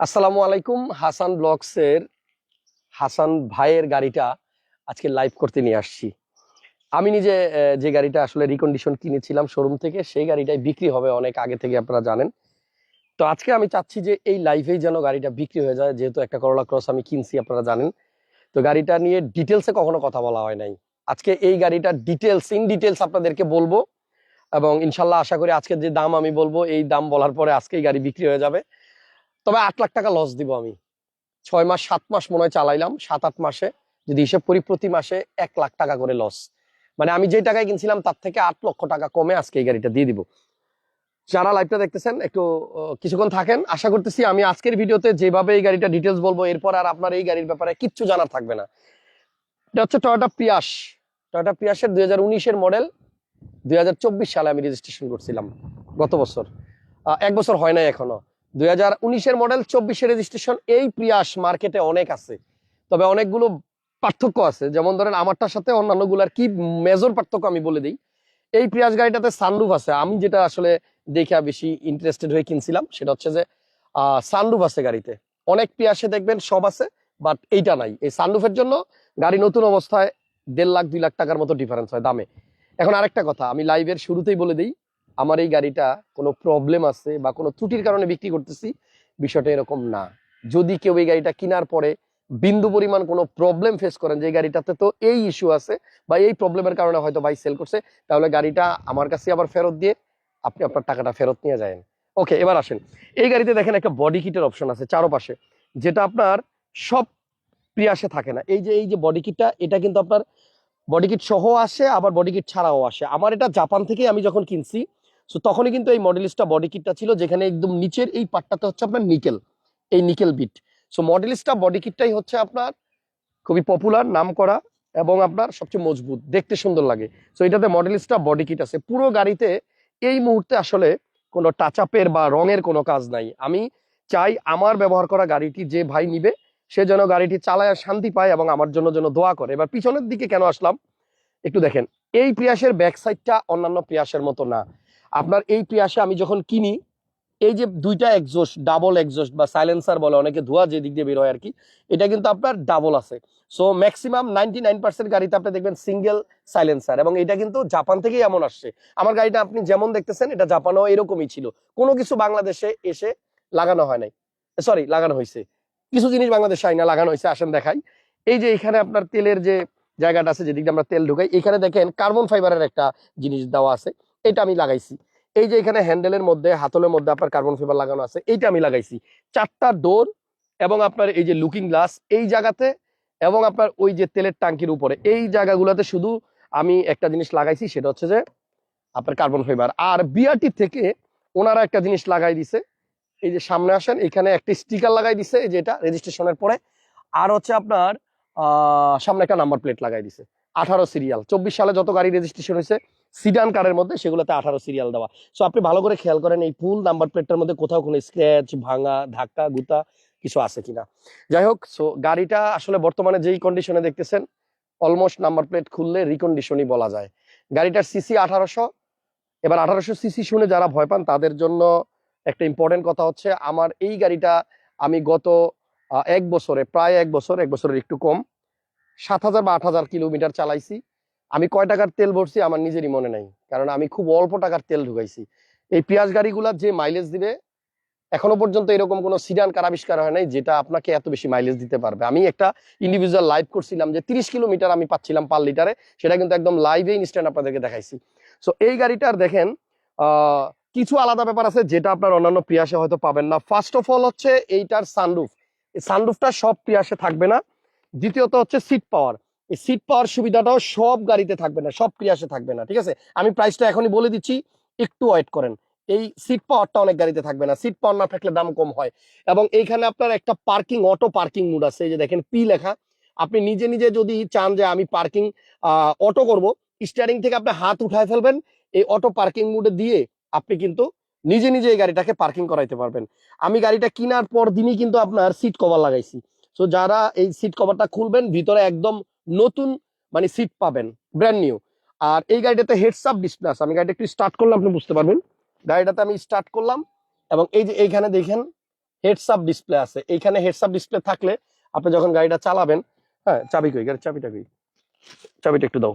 আসসালামু আলাইকুম, হাসান ব্লগসের হাসান ভাইয়ের গাড়িটা আজকে লাইভ করতে নিয়ে আসছি। আমি নিজে যে গাড়িটা আসলে রিকন্ডিশন কিনেছিলাম শোরুম থেকে, সেই গাড়িটাই বিক্রি হবে অনেক আগে থেকে আপনারা জানেন। তো আজকে আমি চাচ্ছি যে এই লাইভেই যেন গাড়িটা বিক্রি হয়ে যায়, যেহেতু একটা করোলা ক্রস আমি কিনছি, আপনারা জানেন। তো গাড়িটা নিয়ে ডিটেলসে কখনো কথা বলা হয় নাই। আজকে এই গাড়িটার ডিটেলস ইন ডিটেলস আপনাদেরকে বলব এবং ইনশাল্লাহ আশা করি আজকে যে দাম আমি বলব, এই দাম বলার পরে আজকেই গাড়ি বিক্রি হয়ে যাবে। তবে আট লাখ টাকা লস দিব আমি। ছয় মাস, সাত মাস মনে হয় চালাইলাম, সাত, আট মাসে। যদি হিসেব করি প্রতি মাসে এক লাখ টাকা করে লস মানে আমি যে টাকায় কিনছিলাম তার থেকে আট লক্ষ টাকা কমে আজকে এই গাড়িটা দিয়ে দিব। যারা লাইভটা দেখতেছেন, একটু কিছুক্ষণ থাকেন। আশা করতেছি আমি আজকের ভিডিওতে যেভাবে এই গাড়িটা ডিটেলস বলব, এরপর আর আপনার এই গাড়ির ব্যাপারে কিচ্ছু জানার থাকবে না। এটা হচ্ছে টয়োটা প্রিয়াস টয়োটা প্রিয়াসের দুই হাজার উনিশের মডেল দুই হাজার চব্বিশ সালে আমি রেজিস্ট্রেশন করছিলাম। গত বছর। এক বছর হয় নাই এখনও। দুই হাজার উনিশের মডেল চব্বিশের রেজিস্ট্রেশন এই প্রিয়াস মার্কেটে অনেক আছে। তবে অনেকগুলো পার্থক্য আছে। যেমন ধরেন, আমারটার সাথে অন্যান্যগুলার কি মেজর পার্থক্য আমি বলে দিই। এই প্রিয়াস গাড়িটাতে সানরুফ আছে। আমি যেটা আসলে দেখে বেশি ইন্টারেস্টেড হয়ে কিনছিলাম, সেটা হচ্ছে যে সানরুফ আছে গাড়িতে। অনেক প্রিয়াসে দেখবেন সব আছে বাট এইটা নাই। এই সানরুফের জন্য গাড়ি নতুন অবস্থায় দেড় লাখ, দুই লাখ টাকার মতো ডিফারেন্স হয় দামে। এখন আরেকটা কথা, আমি লাইভের শুরুতেই বলে দিই আমার এই গাড়িটা কোনো প্রবলেম আছে বা কোনো ত্রুটির কারণে বিক্রি করতেছি, বিষয়টা এরকম না। যদি কেউ এই গাড়িটা কেনার পরে বিন্দু পরিমাণ কোনো প্রবলেম ফেস করেন, যে গাড়িটাতে তো এই ইস্যু আছে বা এই প্রবলেমের কারণে হয়তো ভাই সেল করছে, তাহলে গাড়িটা আমার কাছে আবার ফেরত দিয়ে আপনি আপনার টাকাটা ফেরত নিয়ে যাবেন ওকে এবার আসেন। এই গাড়িতে দেখেন একটা বডি কিটের অপশন আছে চারোপাশে, যেটা আপনার সব প্রিয়াসে থাকে না। এই যে এই যে বডি কিটটা এটা কিন্তু আপনার বডি কিট সহ আসে, আবার বডি কিট ছাড়াও আসে। আমার এটা জাপান থেকে আমি যখন কিনছি সো তখনই কিন্তু এই মডেলিস্টটা বডি কিটটা ছিল, যেখানে একদম নিচের এই পার্টটাতে হচ্ছে আপনার নিকেল এই নিকেল বিট সো মডেলিস্টটা বডি কিটটাই হচ্ছে আপনার খুবই পপুলার নাম করা এবং আপনার সবচেয়ে মজবুত, দেখতে সুন্দর লাগে। সো এটাতে মডেলিস্টটা বডি কিট আছে। পুরো গাড়িতে এই মুহূর্তে আসলে কোনো টাচ আপের বা রঙের কোনো কাজ নাই। আমি চাই আমার ব্যবহার করা গাড়িটি যে ভাই নিবে, সে যেন গাড়িটি চালায় শান্তি পায় এবং আমার জন্য যেন দোয়া করে। এবার পিছনের দিকে কেন আসলাম? একটু দেখেন, এই প্রিয়াসের ব্যাক সাইডটা অন্যান্য প্রিয়াসের মতো না। আপনার এই প্রিয়াসে আমি যখন কিনি, এই যে দুইটা একজোস্ট ডাবল একজোস্ট বা সাইলেন্সার বলে অনেকে ধোয়া যে দিক দিয়ে বের হয় আর কি, এটা কিন্তু আপনার ডাবল আছে। So maximum ninety nine percent গাড়িতে আপনি দেখবেন সিঙ্গেল সাইলেন্সার এবং এটা কিন্তু জাপান থেকেই এমন আসছে। আমার গাড়িটা আপনি যেমন দেখতেছেন, এটা জাপানেও এরকমই ছিল। কোনো কিছু বাংলাদেশে এসে লাগানো হয় নাই। সরি লাগানো হয়েছে। কিছু জিনিস বাংলাদেশে আইনা লাগানো হয়েছে, আসেন দেখাই। এই যে এখানে আপনার তেলের যে জায়গাটা আছে, যেদিকে আমরা তেল ঢুকাই, এখানে দেখেন কার্বন ফাইবারের একটা জিনিস দেওয়া আছে। এটা আমি লাগাইছি। এই যে এখানে হ্যান্ডেলের মধ্যে, হাতলের মধ্যে আপনার কার্বন ফাইবার লাগানো আছে, এইটা আমি লাগাইছি। চারটা ডোর এবং আপনার এই যে লুকিং গ্লাস এই জায়গাতে এবং আপনার ওই যে তেলের ট্যাঙ্কির উপরে, এই জায়গাগুলোতে শুধু আমি একটা জিনিস লাগাইছি, সেটা হচ্ছে যে আপনার কার্বন ফাইবার আর বিআরটি থেকে ওনারা একটা জিনিস লাগাই দিছে, এই যে সামনে আসেন, এখানে একটা স্টিকার লাগাই দিছে, এই যে এটা রেজিস্ট্রেশনের পরে। আর হচ্ছে আপনার সামনে একটা নাম্বার প্লেট লাগাই দিছে, আঠারো সিরিয়াল চব্বিশ সালে যত গাড়ি রেজিস্ট্রেশন হয়েছে সিডান কারের মধ্যে সেগুলোতে আঠারো সিরিয়াল দেওয়া। সো আপনি ভালো করে খেয়াল করেন এই ফুল নাম্বার প্লেটটার মধ্যে কোথাও কোনো স্ক্র্যাচ ভাঙা, ধাক্কা, গুতা কিছু আছে কিনা। যাই হোক সো গাড়িটা আসলে বর্তমানে যেই কন্ডিশনে দেখতেছেন অলমোস্ট নাম্বার প্লেট খুললে রিকন্ডিশনই বলা যায়। গাড়িটার সিসি আঠারোশো। এবার আঠারোশো সিসি শুনে যারা ভয় পান, তাদের জন্য একটা ইম্পর্টেন্ট কথা হচ্ছে, আমার এই গাড়িটা আমি গত এক বছরে, প্রায় এক বছর, এক বছরের একটু কম, সাত হাজার বা আট হাজার কিলোমিটার চালাইছি। আমি কয় টাকার তেল ভরছি আমার নিজেরই মনে নাই। কারণ আমি খুব অল্প টাকার তেল ঢুকাইছি। এই পেঁয়াজ গাড়িগুলা যে মাইলেজ দিবে, এখনও পর্যন্ত এরকম কোনো সিডান কার আবিষ্কার হয় নাই যেটা আপনাকে এত বেশি মাইলেজ দিতে পারবে। আমি একটা ইন্ডিভিজুয়াল লাইভ করছিলাম যে তিরিশ কিলোমিটার আমি পাচ্ছিলাম পার লিটারে সেটা কিন্তু একদম লাইভে ইনস্ট্যান্ট আপনাদেরকে দেখাইছি। সো এই গাড়িটার দেখেন কিছু আলাদা ব্যাপার আছে যেটা আপনার অন্যান্য প্রিয়াসে হয়তো পাবেন না। ফার্স্ট অফ অল হচ্ছে এইটার সানরুফ সানরুফটা সব প্রিয়াসে থাকবে না। দ্বিতীয়ত হচ্ছে সিট পাওয়ার এই সিট পাওয়ার সুবিধাটাও সব গাড়িতে থাকবে না, সব প্রিয়াসে থাকবে না, ঠিক আছে? আমি প্রাইসটা এখনই বলে দিচ্ছি, একটু ওয়েট করেন। এই সিট পাওয়ারটা অনেক গাড়িতে থাকবে না সিট পাওয়ার না থাকলে দাম কম হয়। এবং এইখানে আপনার একটা পার্কিং অটো পার্কিং মুড আছে, এই যে দেখেন পি লেখা। আপনি নিজে নিজে যদি চান যে আমি পার্কিং অটো করব স্টিয়ারিং থেকে আপনি হাত উঠায় ফেলবেন, এই অটো পার্কিং মুডে দিয়ে আপনি কিন্তু নিজে নিজে এই গাড়িটাকে পার্কিং করাইতে পারবেন। আমি গাড়িটা কেনার পর দিনই কিন্তু আপনার সিট কভার লাগাইছি। সো যারা এই সিট কভারটা খুলবেন, ভিতরে একদম নতুন মানে সিট পাবেন ব্র্যান্ড নিউ আর এই গাড়িটাতে হেডস আপ ডিসপ্লে আছে। আমি গাড়িটা একটু স্টার্ট করলাম আপনি বুঝতে পারবেন। গাড়িটাতে আমি স্টার্ট করলাম এবং এই যে এইখানে দেখেন হেডস আপ ডিসপ্লে আছে। এইখানে হেডস আপ ডিসপ্লে থাকলে আপনি যখন গাড়িটা চালাবেন হ্যাঁ চাবি কই? গাড়ির চাবিটা কই? চাবিটা একটু দাও।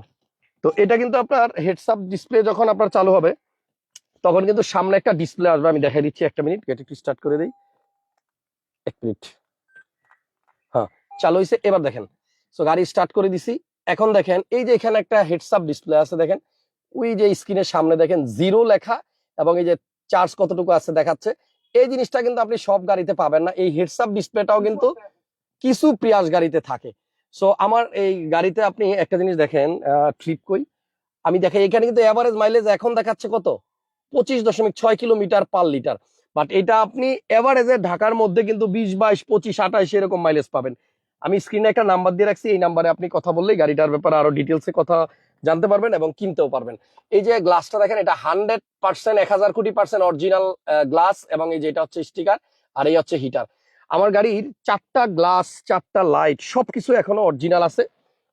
তো এটা কিন্তু আপনার হেডস আপ ডিসপ্লে যখন আপনার চালু হবে, তখন কিন্তু সামনে একটা ডিসপ্লে আসবে। আমি দেখাই দিচ্ছি একটা মিনিট গেট একটু স্টার্ট করে দিই। এক মিনিট হ্যাঁ চালু হয়েছে এবার দেখেন সো গাড়ি স্টার্ট করে দিছি। এখন দেখেন, এই যে এখানে একটা হেডস আপ ডিসপ্লে আছে, দেখেন। ওই যে স্ক্রিনের সামনে দেখেন জিরো লেখা এবং এই যে চার্জ কতটুকু আছে দেখাচ্ছে। এই জিনিসটা কিন্তু আপনি সব গাড়িতে পাবেন না। এই হেডস আপ ডিসপ্লেটাও কিন্তু কিছু প্রিয়াস গাড়িতে থাকে। সো আমার এই গাড়িতে আপনি একটা জিনিস দেখেন ট্রিপ কই আমি দেখাই এখানে কিন্তু এভারেজ মাইলেজ এখন দেখাচ্ছে কত? পঁচিশ দশমিক ছয় কিলোমিটার পার লিটার বাট এটা আপনি এভারেজে ঢাকার মধ্যে কিন্তু বিশ, বাইশ, পঁচিশ, আঠাশ এরকম মাইলেজ পাবেন। আমি স্ক্রিনে একটা নাম্বার দিয়ে রাখছি, এই নাম্বারে আপনি কথা বললেই গাড়িটার ব্যাপারে আরও ডিটেলসে কথা জানতে পারবেন এবং কিনতেও পারবেন। এই যে গ্লাসটা দেখেন, এটা হান্ড্রেড পার্সেন্ট এক হাজার কোটি পার্সেন্ট অরিজিনাল গ্লাস এবং এই যে এটা হচ্ছে স্টিকার আর এই হচ্ছে হিটার আমার গাড়ির চারটা গ্লাস চারটা লাইট সবকিছু এখনও অরিজিনাল আছে।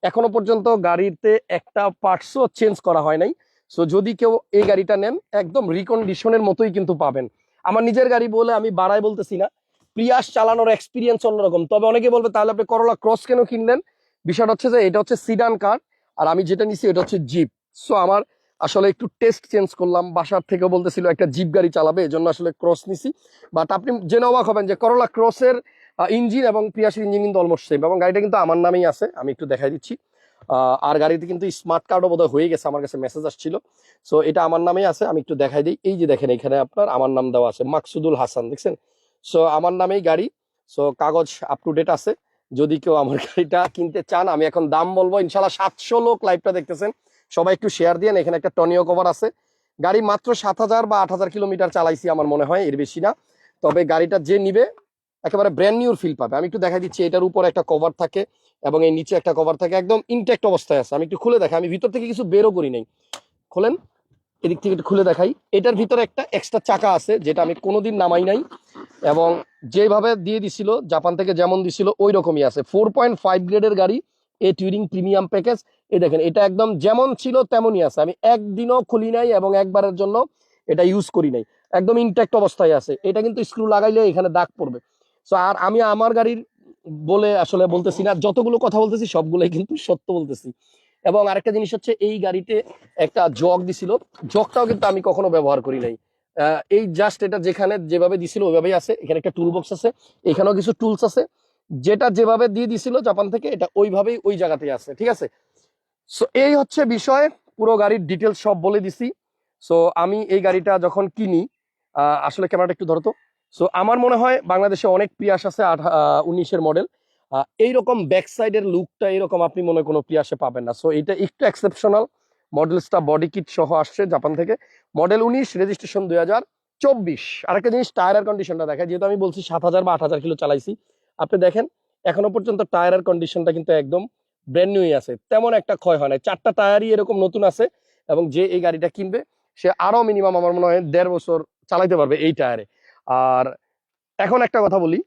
এখনও পর্যন্ত গাড়িতে একটা পার্টসও চেঞ্জ করা হয় নাই। সো যদি কেউ এই গাড়িটা নেন, একদম রিকন্ডিশনের মতোই কিন্তু পাবেন। আমার নিজের গাড়ি বলে আমি বাড়াই বলতেছি না। প্রিয়াস চালানোর এক্সপিরিয়েন্স অন্যরকম। তবে অনেকে বলবে, তাহলে আপনি করলা ক্রস কেন কিনলেন? বিষয়টা হচ্ছে যে, এটা হচ্ছে সিডান কার আর আমি যেটা নিছি এটা হচ্ছে জিপ সো আমার আসলে একটু টেস্ট চেঞ্জ করলাম। বাসার থেকে বলতেছিল, একটা জিপ গাড়ি চালাবে। এই জন্য আসলে ক্রস নিছি। বাট আপনি জেনে অবাক হবেন যে করলা ক্রসের ইঞ্জিন এবং প্রিয়াসের ইঞ্জিন কিন্তু অলমোস্ট সেম এবং গাড়িটা কিন্তু আমার নামেই আছে, আমি একটু দেখাই দিচ্ছি। আর গাড়িতে কিন্তু স্মার্ট কার্ডও বোধহয় হয়ে গেছে, আমার কাছে মেসেজ আসছিল। সো এটা আমার নামেই আছে, আমি একটু দেখাই দিই। এই যে দেখেন, এখানে আপনার আমার নাম দেওয়া আছে, মাকসুদুল হাসান, দেখছেন? সো আমার নামেই গাড়ি। সো কাগজ আপ টু ডেট আছে। যদি কেউ আমার গাড়িটা কিনতে চান, আমি এখন দাম বলব ইনশাল্লাহ সাতশো লোক লাইভটা দেখতেছেন। সবাই একটু শেয়ার দিয়েন, এখানে একটা টনিও কভার আছে। গাড়ি মাত্র সাত হাজার বা আট হাজার কিলোমিটার চালাইছি আমার মনে হয়, এর বেশি না। তবে গাড়িটা যে নিবে, একেবারে ব্র্যান্ড নিউর ফিল পাবে। আমি একটু দেখা দিচ্ছি, এটার উপর একটা কভার থাকে এবং এই নিচে একটা কভার থাকে, একদম ইনটেক্ট অবস্থায় আছে। আমি একটু খুলে দেখাই, আমি ভিতর থেকে কিছু বেরও করি নাই। খোলেন, এদিক থেকে একটু খুলে দেখাই। এটার ভিতরে একটা এক্সট্রা চাকা আছে, যেটা আমি কোনোদিন নামাই নাই। এবং যেভাবে দিয়ে দিছিল, জাপান থেকে যেমন দিছিল ওই রকমই আছে। ফোর পয়েন্ট ফাইভ গ্রেডের গাড়ি, এ টুইরিং প্রিমিয়াম প্যাকেজ। এই দেখেন, এটা একদম যেমন ছিল তেমনই আছে। আমি একদিনও খুলি নাই এবং একবারের জন্য এটা ইউজ করি নাই। একদম ইনট্যাক্ট অবস্থায় আছে। এটা কিন্তু স্ক্রু লাগাইলে এখানে দাগ পড়বে। সো আর আমি আমার গাড়ির বলে আসলে বলতেছি না, যতগুলো কথা বলতেছি সবগুলোই কিন্তু সত্য বলতেছি। এবং আরেকটা জিনিস হচ্ছে, এই গাড়িতে একটা জগ দিছিল। জগটাও কিন্তু আমি কখনো ব্যবহার করি নাই। এই জাস্ট এটা যেখানে যেভাবে দিছিল, ওইভাবেই আছে। এখানে একটা টুল বক্স আছে, এখানেও কিছু টুলস আছে। যেটা যেভাবে দিয়ে দিছিল জাপান থেকে, এটা ওইভাবেই ওই জায়গাতেই আছে, ঠিক আছে? সো এই হচ্ছে বিষয়। পুরো গাড়ির ডিটেলস সব বলে দিছি। সো আমি এই গাড়িটা যখন কিনি আসলে ক্যামেরাটা একটু ধরতো সো আমার মনে হয় বাংলাদেশে অনেক প্রিয়াস আছে আঠা- উনিশের মডেল এইরকম ব্যাক সাইডের লুকটা এরকম আপনি মনে হয় কোনো প্রিয়াসে পাবেন না। সো এটা একটু এক্সেপশনাল মডেলসটা বডি কিট সহ আসছে জাপান থেকে। মডেল উনিশ, রেজিস্ট্রেশন দুই হাজার চব্বিশ। আরেকটা জিনিস, টায়ারের কন্ডিশনটা দেখায় যেহেতু আমি বলছি সাত হাজার বা আট হাজার কিলো চালাইছি, আপনি দেখেন, এখনও পর্যন্ত টায়ারের কন্ডিশনটা কিন্তু একদম ব্র্যান্ড নিউই আছে। তেমন একটা ক্ষয় হয় না চারটা টায়ারই এরকম নতুন আছে এবং যে এই গাড়িটা কিনবে, সে আরও মিনিমাম আমার মনে হয় দেড় বছর চালাইতে পারবে এই টায়ারে। আর এখন একটা কথা বলি,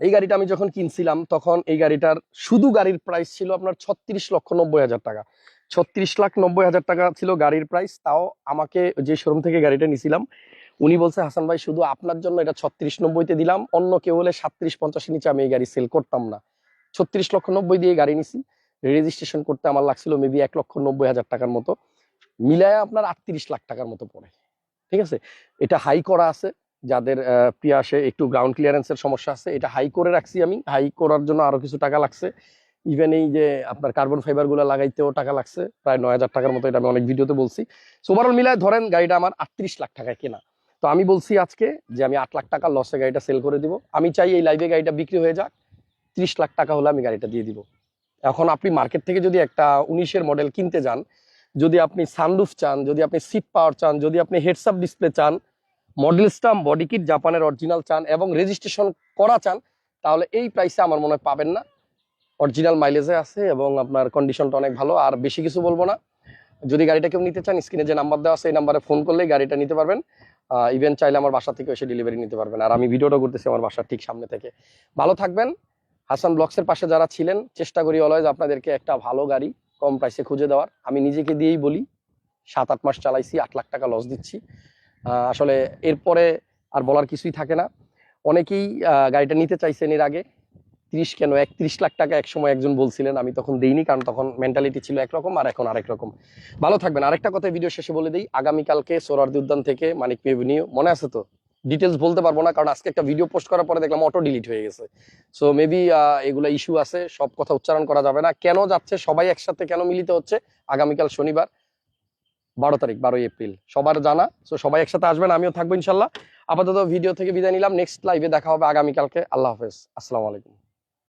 এই গাড়িটা আমি যখন কিনছিলাম, তখন এই গাড়িটার শুধু গাড়ির প্রাইস ছিল আপনার ছত্রিশ লক্ষ নব্বই হাজার টাকা। ছত্রিশ লাখ নব্বই হাজার টাকা ছিল গাড়ির প্রাইস তাও আমাকে যে শোরুম থেকে গাড়িটা নিছিলাম, উনি বলছে, হাসান ভাই, শুধু আপনার জন্য এটা ছত্রিশ নব্বইতে দিলাম, অন্য কেউ হলে সাতত্রিশ পঞ্চাশের নিচে আমি এই গাড়ি সেল করতাম না। ছত্রিশ লক্ষ নব্বই দিয়ে গাড়ি নিছি রেজিস্ট্রেশন করতে আমার লাগছিল মেবি এক লক্ষ নব্বই হাজার টাকার মতো, মিলায় আপনার আটত্রিশ লাখ টাকার মতো পড়ে। ঠিক আছে? এটা হাই করা আছে, যাদের পিয়াসে একটু গ্রাউন্ড ক্লিয়ারেন্সের সমস্যা আছে, এটা হাই করে রাখছি আমি হাই করার জন্য আরও কিছু টাকা লাগছে। ইভেন এই যে আপনার কার্বন ফাইবারগুলো লাগাইতেও টাকা লাগছে, প্রায় নয় হাজার টাকার মতো, এটা আমি অনেক ভিডিওতে বলছি। সো ওভারঅল মিলায় ধরেন গাড়িটা আমার আটত্রিশ লাখ টাকায় কেনা। তো আমি বলছি আজকে যে আমি আট লাখ টাকা লসে গাড়িটা সেল করে দিব। আমি চাই এই লাইভে গাড়িটা বিক্রি হয়ে যাক, ত্রিশ লাখ টাকা হলে আমি গাড়িটা দিয়ে দিব। এখন আপনি মার্কেট থেকে যদি একটা উনিশের মডেল কিনতে যান, যদি আপনি সানরুফ চান, যদি আপনি সিট পাওয়ার চান, যদি আপনি হেডসআপ ডিসপ্লে চান মডেল স্টাম বডি কিট জাপানের অরিজিনাল চান এবং রেজিস্ট্রেশন করা চান, তাহলে এই প্রাইসে আমার মনে হয় পাবেন না। অরিজিনাল মাইলেজে আছে এবং আপনার কন্ডিশনটা অনেক ভালো। আর বেশি কিছু বলব না। যদি গাড়িটা কেউ নিতে চান স্ক্রিনে যে নাম্বার দেওয়া আছে, এই নাম্বারে ফোন করলে গাড়িটা নিতে পারবেন। ইভেন চাইলে আমার বাসা থেকে এসে ডেলিভারি নিতে পারবেন। আর আমি ভিডিওটা করতেছি আমার বাসার ঠিক সামনে থেকে। ভালো থাকবেন। হাসান ব্লগসের পাশে যারা ছিলেন, চেষ্টা করি অলওয়েজ আপনাদেরকে একটা ভালো গাড়ি কম প্রাইসে খুঁজে দেওয়ার। আমি নিজেকে দিয়েই বলি, সাত, আট মাস চালাইছি, আট লাখ টাকা লস দিচ্ছি। আসলে এরপরে আর বলার কিছুই থাকে না। অনেকেই গাড়িটা নিতে চাইছেন এর আগে। তিরিশ কেন? একত্রিশ লাখ টাকা এক সময় একজন বলছিলেন, আমি তখন দেইনি কারণ তখন মেন্টালিটি ছিল একরকম আর এখন আরেক রকম। ভালো থাকবেন। আরেকটা কথা ভিডিও শেষে বলে দিই, আগামীকালকে সোরারদি উদ্যান থেকে মানিক এভিনিউ মনে আছে তো? ডিটেলস বলতে পারব না কারণ আজকে একটা ভিডিও পোস্ট করার পরে দেখলাম অটো ডিলিট হয়ে গেছে। সো মেবি এগুলা ইস্যু আছে, সব কথা উচ্চারণ করা যাবে না। কেন যাচ্ছে? সবাই একসাথে কেন মিলিত হচ্ছে? আগামীকাল শনিবার, বারো তারিখ, বারোই এপ্রিল। সবার জানা। সো সবাই একসাথে আসবেন, আমিও থাকব ইনশাল্লাহ। আপাতত ভিডিও থেকে বিদায় নিলাম। নেক্সট লাইভে দেখা হবে আগামীকালকে। আল্লাহ হাফেজ। আসসালামু আলাইকুম।